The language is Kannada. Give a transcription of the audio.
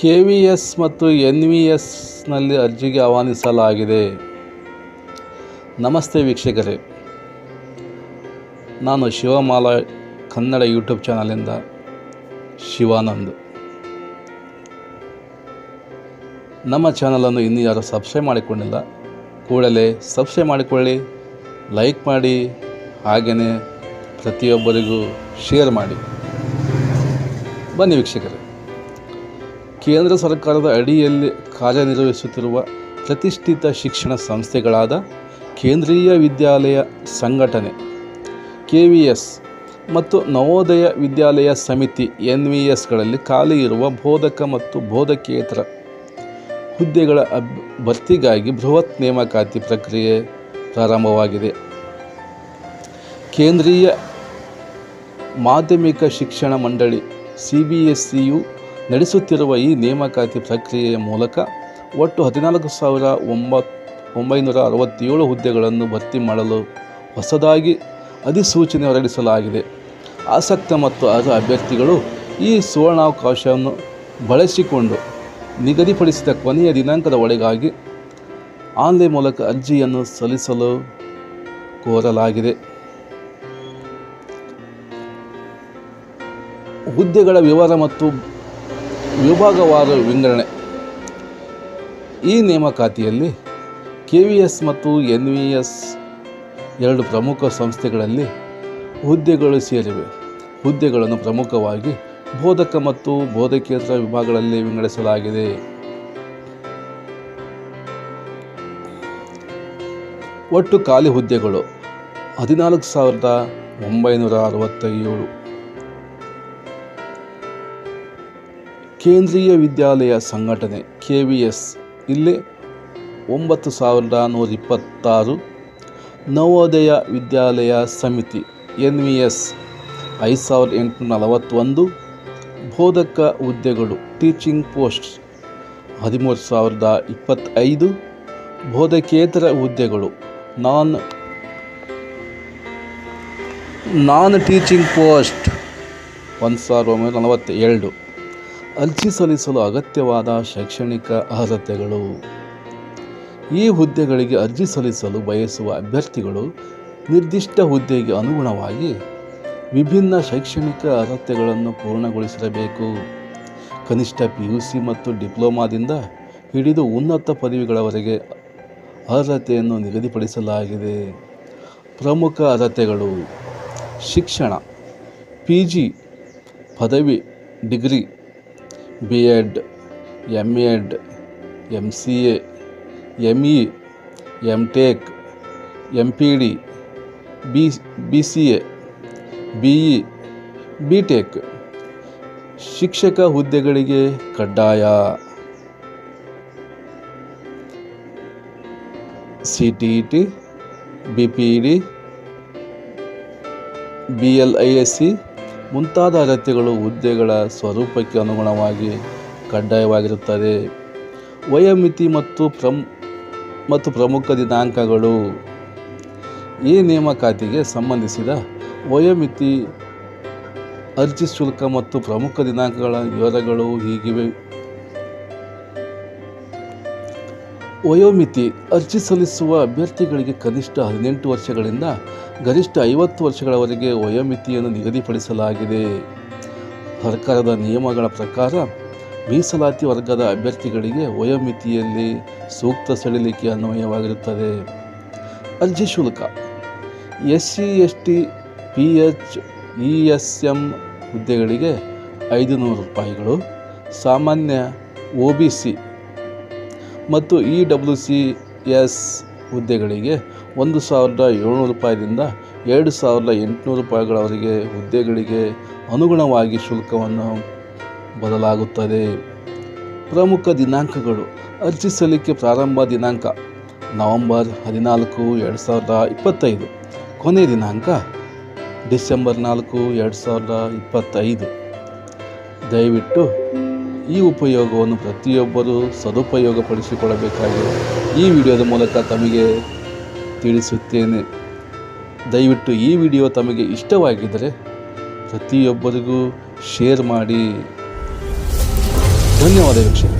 ಕೆ ವಿ ಎಸ್ ಮತ್ತು ಎನ್ ವಿ ಎಸ್ನಲ್ಲಿ ಅರ್ಜಿಗೆ ಆಹ್ವಾನಿಸಲಾಗಿದೆ. ನಮಸ್ತೆ ವೀಕ್ಷಕರೇ. ನಾನು ಶಿವಮಾಲ ಕನ್ನಡ ಯೂಟ್ಯೂಬ್ ಚಾನಲಿಂದ ಶಿವಾನಂದ್. ನಮ್ಮ ಚಾನಲನ್ನು ಇನ್ನೂ ಯಾರು ಸಬ್ಸ್ಕ್ರೈಬ್ ಮಾಡಿಕೊಂಡಿಲ್ಲ, ಕೂಡಲೇ ಸಬ್ಸ್ಕ್ರೈಬ್ ಮಾಡಿಕೊಳ್ಳಿ, ಲೈಕ್ ಮಾಡಿ ಹಾಗೆಯೇ ಪ್ರತಿಯೊಬ್ಬರಿಗೂ ಶೇರ್ ಮಾಡಿ. ಬನ್ನಿ ವೀಕ್ಷಕರೇ. ಕೇಂದ್ರ ಸರ್ಕಾರದ ಅಡಿಯಲ್ಲಿ ಕಾರ್ಯನಿರ್ವಹಿಸುತ್ತಿರುವ ಪ್ರತಿಷ್ಠಿತ ಶಿಕ್ಷಣ ಸಂಸ್ಥೆಗಳಾದ ಕೇಂದ್ರೀಯ ವಿದ್ಯಾಲಯ ಸಂಘಟನೆ, ಕೆ ವಿ ಎಸ್ ಮತ್ತು ನವೋದಯ ವಿದ್ಯಾಲಯ ಸಮಿತಿ ಎನ್ ವಿ ಎಸ್ಗಳಲ್ಲಿ ಖಾಲಿ ಇರುವ ಬೋಧಕ ಮತ್ತು ಬೋಧಕೇತರ ಹುದ್ದೆಗಳ ಅಬ್ ಭರ್ತಿಗಾಗಿ ಬೃಹತ್ ನೇಮಕಾತಿ ಪ್ರಕ್ರಿಯೆ ಪ್ರಾರಂಭವಾಗಿದೆ. ಕೇಂದ್ರೀಯ ಮಾಧ್ಯಮಿಕ ಶಿಕ್ಷಣ ಮಂಡಳಿ, ಸಿ ಬಿ ಎಸ್ ಸಿಯು ನಡೆಸುತ್ತಿರುವ ಈ ನೇಮಕಾತಿ ಪ್ರಕ್ರಿಯೆಯ ಮೂಲಕ ಒಟ್ಟು ಹದಿನಾಲ್ಕು ಸಾವಿರ ಒಂಬತ್ತು ಒಂಬೈನೂರ ಅರವತ್ತೇಳು ಹುದ್ದೆಗಳನ್ನು ಭರ್ತಿ ಮಾಡಲು ಹೊಸದಾಗಿ ಅಧಿಸೂಚನೆ ಹೊರಡಿಸಲಾಗಿದೆ. ಆಸಕ್ತ ಮತ್ತು ಅರ್ಹ ಅಭ್ಯರ್ಥಿಗಳು ಈ ಸುವರ್ಣಾವಕಾಶವನ್ನು ಬಳಸಿಕೊಂಡು ನಿಗದಿಪಡಿಸಿದ ಕೊನೆಯ ದಿನಾಂಕದ ಒಳಗಾಗಿ ಆನ್ಲೈನ್ ಮೂಲಕ ಅರ್ಜಿಯನ್ನು ಸಲ್ಲಿಸಲು ಕೋರಲಾಗಿದೆ. ಹುದ್ದೆಗಳ ವಿವರ ಮತ್ತು ವಿಭಾಗವಾರು ವಿಂಗಡಣೆ ಈ ನೇಮಕಾತಿಯಲ್ಲಿ ಕೆ ವಿ ಎಸ್ ಮತ್ತು ಎನ್ ವಿ ಎಸ್ ಎರಡು ಪ್ರಮುಖ ಸಂಸ್ಥೆಗಳಲ್ಲಿ ಹುದ್ದೆಗಳು ಸೇರಿವೆ. ಹುದ್ದೆಗಳನ್ನು ಪ್ರಮುಖವಾಗಿ ಬೋಧಕ ಮತ್ತು ಬೋಧಕೇತರ ವಿಭಾಗಗಳಲ್ಲಿ ವಿಂಗಡಿಸಲಾಗಿದೆ. ಒಟ್ಟು ಖಾಲಿ ಹುದ್ದೆಗಳು ಹದಿನಾಲ್ಕು ಸಾವಿರದ ಒಂಬೈನೂರ ಅರವತ್ತೇಳು ಕೇಂದ್ರೀಯ ವಿದ್ಯಾಲಯ ಸಂಘಟನೆ ಕೆ ವಿ ಎಸ್ ಇಲ್ಲಿ ಒಂಬತ್ತು ಸಾವಿರದ ನೂರ ಇಪ್ಪತ್ತಾರು ನವೋದಯ ವಿದ್ಯಾಲಯ ಸಮಿತಿ ಎನ್ ವಿ ಎಸ್ ಐದು ಸಾವಿರದ ಎಂಟುನೂರ ನಲವತ್ತೊಂದು ಬೋಧಕ ಹುದ್ದೆಗಳು ಟೀಚಿಂಗ್ ಪೋಸ್ಟ್ ಹದಿಮೂರು ಸಾವಿರದ ಇಪ್ಪತ್ತೈದು ಬೋಧಕೇತರ ಹುದ್ದೆಗಳು ನಾನ್ ನಾನ್ ಟೀಚಿಂಗ್ ಪೋಸ್ಟ್ ಒಂದು ಸಾವಿರದ ಒಂಬೈನೂರ ನಲವತ್ತ ಎರಡು ಅರ್ಜಿ ಸಲ್ಲಿಸಲು ಅಗತ್ಯವಾದ ಶೈಕ್ಷಣಿಕ ಅರ್ಹತೆಗಳು. ಈ ಹುದ್ದೆಗಳಿಗೆ ಅರ್ಜಿ ಸಲ್ಲಿಸಲು ಬಯಸುವ ಅಭ್ಯರ್ಥಿಗಳು ನಿರ್ದಿಷ್ಟ ಹುದ್ದೆಗೆ ಅನುಗುಣವಾಗಿ ವಿಭಿನ್ನ ಶೈಕ್ಷಣಿಕ ಅರ್ಹತೆಗಳನ್ನು ಪೂರ್ಣಗೊಳಿಸಿರಬೇಕು. ಕನಿಷ್ಠ ಪಿ ಯು ಸಿ ಮತ್ತು ಡಿಪ್ಲೊಮಾದಿಂದ ಹಿಡಿದು ಉನ್ನತ ಪದವಿಗಳವರೆಗೆ ಅರ್ಹತೆಯನ್ನು ನಿಗದಿಪಡಿಸಲಾಗಿದೆ. ಪ್ರಮುಖ ಅರ್ಹತೆಗಳು ಶಿಕ್ಷಣ ಪಿ ಜಿ ಪದವಿ, degree B Ed M Ed M C A M E M tech M P D B B C A B E B tech ಶಿಕ್ಷಕ ಹುದ್ದೆಗಳಿಗೆ ಕಡ್ಡಾಯ. C T E T B P E D B L I S C ಮುಂತಾದ ಅಗತ್ಯಗಳು ಹುದ್ದೆಗಳ ಸ್ವರೂಪಕ್ಕೆ ಅನುಗುಣವಾಗಿ ಕಡ್ಡಾಯವಾಗಿರುತ್ತದೆ. ವಯೋಮಿತಿ ಮತ್ತು ಪ್ರಮ್, ಮತ್ತು ಪ್ರಮುಖ ದಿನಾಂಕಗಳು. ಈ ನೇಮಕಾತಿಗೆ ಸಂಬಂಧಿಸಿದ ವಯೋಮಿತಿ, ಅರ್ಜಿ ಶುಲ್ಕ ಮತ್ತು ಪ್ರಮುಖ ದಿನಾಂಕಗಳ ವಿವರಗಳು ಹೀಗಿವೆ. ವಯೋಮಿತಿ ಅರ್ಜಿ ಸಲ್ಲಿಸುವ ಅಭ್ಯರ್ಥಿಗಳಿಗೆ ಕನಿಷ್ಠ ಹದಿನೆಂಟು ವರ್ಷಗಳಿಂದ ಗರಿಷ್ಠ ಐವತ್ತು ವರ್ಷಗಳವರೆಗೆ ವಯೋಮಿತಿಯನ್ನು ನಿಗದಿಪಡಿಸಲಾಗಿದೆ. ಸರ್ಕಾರದ ನಿಯಮಗಳ ಪ್ರಕಾರ ಮೀಸಲಾತಿ ವರ್ಗದ ಅಭ್ಯರ್ಥಿಗಳಿಗೆ ವಯೋಮಿತಿಯಲ್ಲಿ ಸೂಕ್ತ ಸಡಿಲಿಕೆ ಅನ್ವಯವಾಗಿರುತ್ತದೆ. ಅರ್ಜಿ ಶುಲ್ಕ. S C S T P H E S M ಹುದ್ದೆಗಳಿಗೆ ಐದು ನೂರು ರೂಪಾಯಿಗಳು, ಸಾಮಾನ್ಯ ಒ ಬಿ ಸಿ ಮತ್ತು ಇ ಡಬ್ಲ್ಯೂ ಸಿ ಎಸ್ ಹುದ್ದೆಗಳಿಗೆ ಒಂದು ಸಾವಿರದ ಏಳ್ನೂರು ರೂಪಾಯಿದಿಂದ ಎರಡು ಸಾವಿರದ ಎಂಟುನೂರು ರೂಪಾಯಿಗಳವರೆಗೆ ಹುದ್ದೆಗಳಿಗೆ ಅನುಗುಣವಾಗಿ ಶುಲ್ಕವನ್ನು ಬದಲಾಗುತ್ತದೆ. ಪ್ರಮುಖ ದಿನಾಂಕಗಳು. ಅರ್ಜಿ ಸಲ್ಲಿಕೆ ಪ್ರಾರಂಭ ದಿನಾಂಕ ನವಂಬರ್ ಹದಿನಾಲ್ಕು ಎರಡು ಸಾವಿರದ ಇಪ್ಪತ್ತೈದು. ಕೊನೆಯ ದಿನಾಂಕ ಡಿಸೆಂಬರ್ ನಾಲ್ಕು ಎರಡು ಸಾವಿರದ ಇಪ್ಪತ್ತೈದು. ದಯವಿಟ್ಟು ಈ ಉಪಯೋಗವನ್ನು ಪ್ರತಿಯೊಬ್ಬರೂ ಸದುಪಯೋಗಪಡಿಸಿಕೊಳ್ಳಬೇಕಾಗಿದೆ. ಈ ವಿಡಿಯೋದ ಮೂಲಕ ತಮಗೆ ತಿಳಿಸುತ್ತೇನೆ. ದಯವಿಟ್ಟು ಈ ವಿಡಿಯೋ ತಮಗೆ ಇಷ್ಟವಾಗಿದ್ದರೆ ಪ್ರತಿಯೊಬ್ಬರಿಗೂ ಶೇರ್ ಮಾಡಿ. ಧನ್ಯವಾದ ವೀಕ್ಷಕರೇ